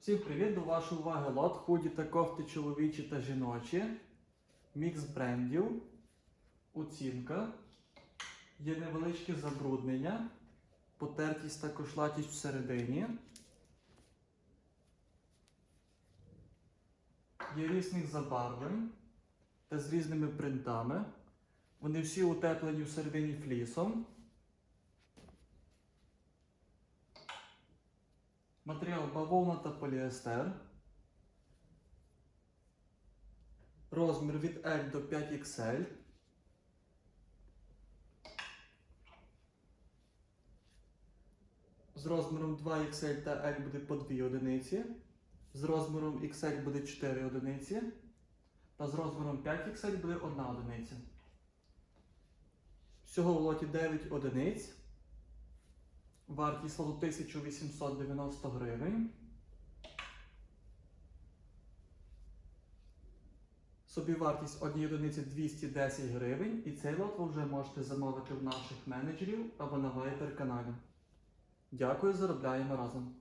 Всім привіт! До вашої уваги лот худі та кофти чоловічі та жіночі. Мікс брендів. Оцінка. Є невеличке забруднення. Потертість та кошлатість всередині. Є різних забарвлень та з різними принтами. Вони всі утеплені всередині флісом. Матеріал бавовна та поліестер. Розмір від L до 5XL. З розміром 2XL та L буде по 2 одиниці. З розміром XL буде 4 одиниці. Та з розміром 5XL буде 1 одиниця. Всього в лоті 9 одиниць. Вартість лоту 1890 гривень. Собівартість однієї одиниці 210 гривень. І цей лот ви вже можете замовити в наших менеджерів або на Viber каналі. Дякую, заробляємо разом.